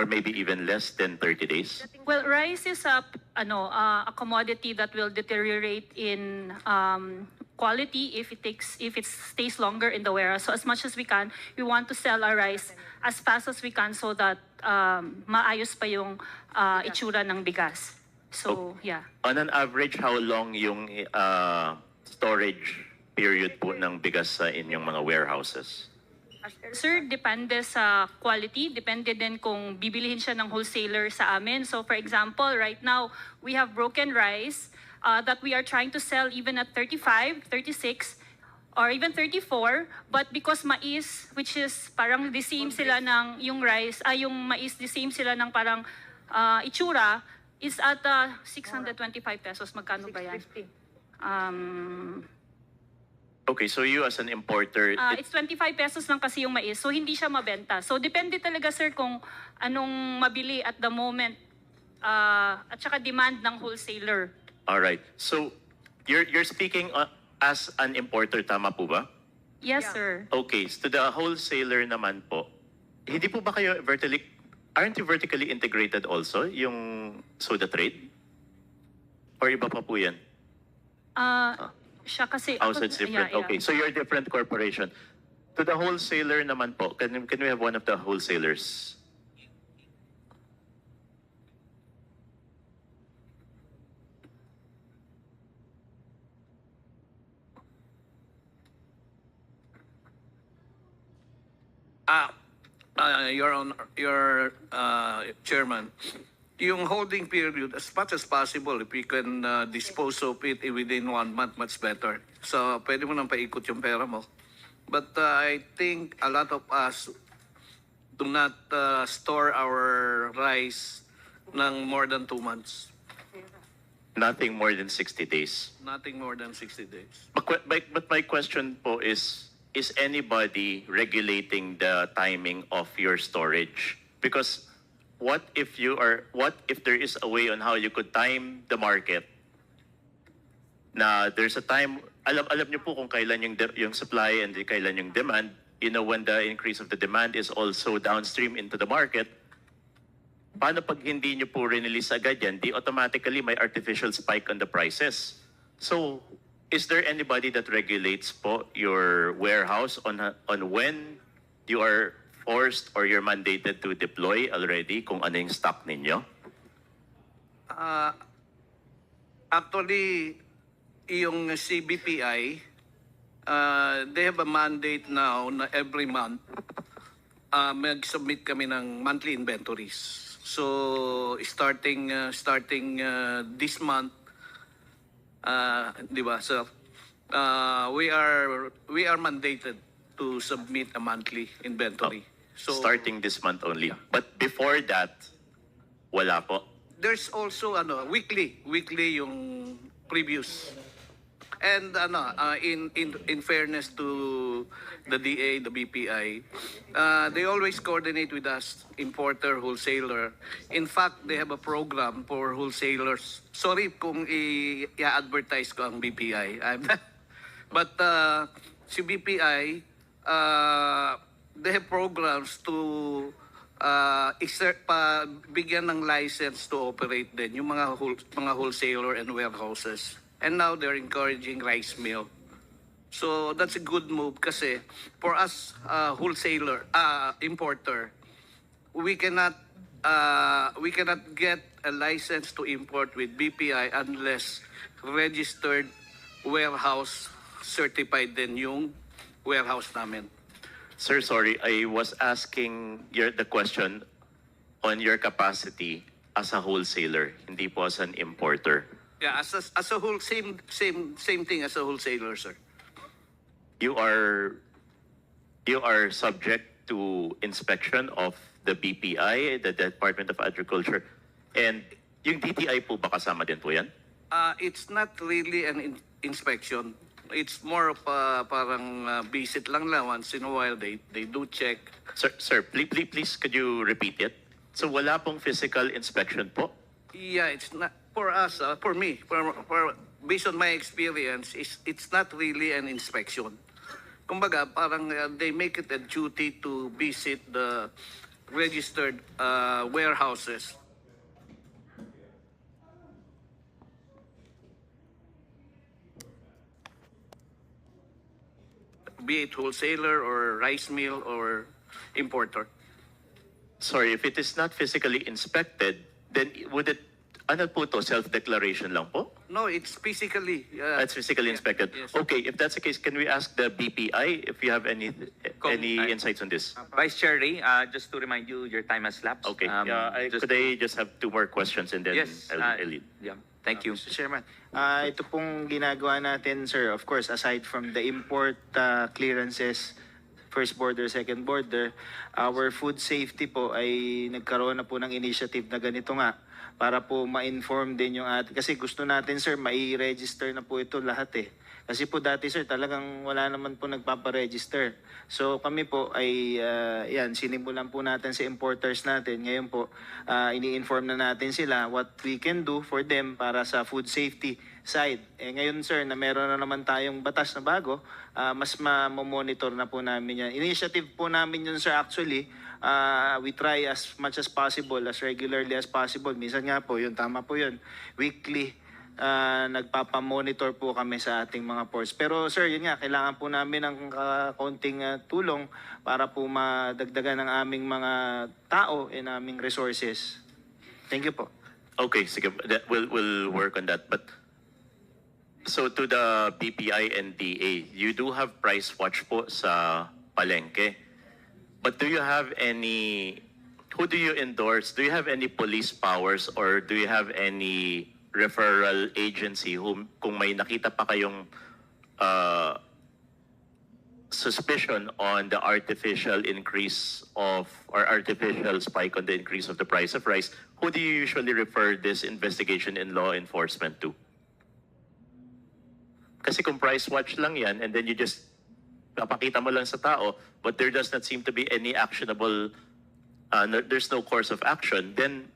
or maybe even less than 30 days? Well, rice is a, ano, uh, a commodity that will deteriorate in um, quality if it takes if it stays longer in the warehouse. So as much as we can, we want to sell our rice as fast as we can so that um, maayos pa yung uh, itsura ng bigas. So, yeah. On an average, how long yung uh, storage period po ng bigas sa inyong mga warehouses? Sir, depende sa quality. Depende din kung bibilihin siya ng wholesaler sa amin. So for example, right now, we have broken rice uh, that we are trying to sell even at 35, 36, or even 34. But because mais, which is parang the same sila ng yung rice, ay yung mais, the same sila ng parang uh, itsura, is at uh, 625 pesos. Magkano ba yan? Um, Okay, so you as an importer, Ah, it- it's 25 pesos lang kasi yung mais. So hindi siya mabenta. So depende talaga sir kung anong mabili at the moment ah, at saka demand ng wholesaler. all right. So you're you're speaking uh, as an importer, tama po ba? Yes, sir. Okay, so to the wholesaler naman po, hindi po ba kayo vertically, aren't you vertically integrated also, yung soda trade? Or iba pa po yan? Ah, siya kasi Outside's different. Yeah, yeah. Okay, so you're a different corporation. To the wholesaler naman po, can, can we have one of the wholesalers? Ah, uh, your own, your uh, chairman, yung holding period, as much as possible, if we can uh, dispose of it within one month, much better. So, pwede mo nang paikot yung pera mo. But uh, I think a lot of us do not uh, store our rice ng more than two months. Nothing more than 60 days. Nothing more than 60 days. But, que- but but my question po is, is anybody regulating the timing of your storage? Because what if you are, what if there is a way on how you could time the market na there's a time, alam, alam niyo po kung kailan yung, de- yung supply and kailan yung demand, you know, when the increase of the demand is also downstream into the market, paano pag hindi niyo po release agad yan, di automatically may artificial spike on the prices. So, is there anybody that regulates po your warehouse on on when you are forced or you're mandated to deploy already kung ano yung stock ninyo? Uh, actually, yung CBPI, uh, they have a mandate now na every month uh, mag-submit kami ng monthly inventories. So, starting uh, starting uh, this month, uh, di ba? So, uh, we are we are mandated to submit a monthly inventory. So, Starting this month only. But before that, wala po. there's also ano weekly weekly yung previews and ano uh, in in in fairness to the DA the BPI uh, they always coordinate with us importer wholesaler in fact they have a program for wholesalers sorry kung i-advertise ko ang BPI I'm but uh, si BPI uh, have programs to uh, exert pa bigyan ng license to operate din yung mga whole, mga wholesaler and warehouses. And now they're encouraging rice mill. So that's a good move kasi for us uh, wholesaler, uh, importer, we cannot uh, we cannot get a license to import with BPI unless registered warehouse certified din yung warehouse namin. Sir, sorry, I was asking your, the question on your capacity as a wholesaler, hindi po as an importer. Yeah, as a, as a whole same same same thing as a wholesaler, sir. You are you are subject to inspection of the BPI, the Department of Agriculture, and yung DTI po ba kasama din po yan? Uh, it's not really an in- inspection. It's more of a parang uh, visit lang lang once in a while. They they do check. Sir, sir please, please, please, could you repeat it? So wala pong physical inspection po? Yeah, it's not for us. Uh, for me, for, for based on my experience, it's it's not really an inspection. Kumbaga, parang uh, they make it a duty to visit the registered uh, warehouses. Be it wholesaler or rice mill or importer. Sorry, if it is not physically inspected, then would it, ano po to, self-declaration lang po? No, it's physically. Uh, That's physically inspected. Yes. Okay, if that's the case, can we ask the BPI if you have any Kung- any I- insights on this? Vice Chair Ray, uh, just to remind you, your time has lapsed. Okay, Um, yeah, I, just could I just have two more questions and then Yes, I'll, uh, I'll leave. Yeah, thank you. Mr. Chairman, ah, ito pong ginagawa natin, sir, of course, aside from the import ah, clearances, first border, second border, our food safety po ay nagkaroon na po ng initiative na ganito nga para po ma-inform din yung atin. Kasi gusto natin, sir, mai-register na po ito lahat eh. Kasi po dati, sir, talagang wala naman po nagpaparegister. So kami po ay, ah, yan, sinimulan po natin sa importers natin. Ngayon po, ah, ini-inform na natin sila what we can do for them para sa food safety side. Eh ngayon, sir, na meron na naman tayong batas na bago, ah, mas ma-monitor na po namin yan. Initiative po namin yun, sir, actually. Ah, we try as much as possible, as regularly as possible. Minsan nga po, yun, tama po yun. Weekly, ah, nagpapamonitor po kami sa ating mga ports. Pero sir, yun nga, kailangan po namin ng ah, kaunting ah, tulong para po madagdagan ng aming mga tao and aming resources. Thank you po. Okay, sige, that, we'll, we'll work on that. But so to the BPI and DA, you do have price watch po sa palengke. But do you have any, who do you endorse? Do you have any police powers or do you have any referral agency whom, kung may nakita pa kayong uh, suspicion on the artificial increase of or artificial spike on the increase of the price of rice, who do you usually refer this investigation in law enforcement to? Kasi kung price watch lang yan and then you just papakita mo lang sa tao but there does not seem to be any actionable uh, no- there's no course of action then